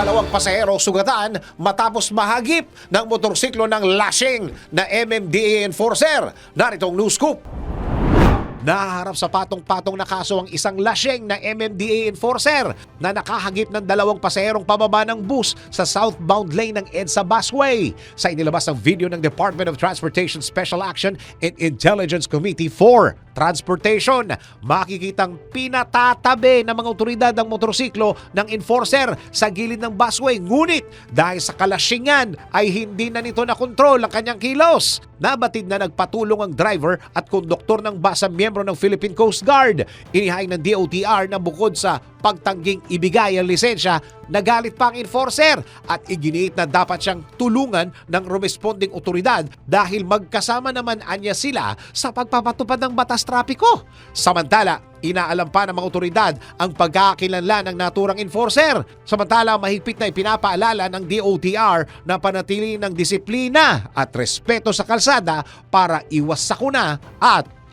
dalawang pasahero sugatan matapos mahagip ng motorsiklo ng lashing na MMDA enforcer. Narito ang news scoop. Naharap sa patong-patong na kaso ang isang laseng na MMDA enforcer na nakahagip ng dalawang pasaherong pababa ng bus sa southbound lane ng EDSA Busway. Sa inilabas ng video ng Department of Transportation Special Action and Intelligence Committee for Transportation, makikitang pinatatabi ng mga otoridad ng motorsiklo ng enforcer sa gilid ng busway. Ngunit dahil sa kalasingan ay hindi na nito nakontrol ang kanyang kilos. Nabatid na nagpatulong ang driver at konduktor ng bus sa miyembro ng Philippine Coast Guard. Inihain ng DOTR na bukod sa pagtangging ibigay ang lisensya, nagalit pa ang enforcer at iginiit na dapat siyang tulungan ng responding otoridad dahil magkasama naman anya sila sa pagpapatupad ng batas trapiko. Samantala, inaalam pa ng mga otoridad ang pagkakakilanlan ng naturang enforcer. Samantala, mahigpit na ipinapaalala ng DOTR na panatili ng disiplina at respeto sa kalsada para iwas sakuna at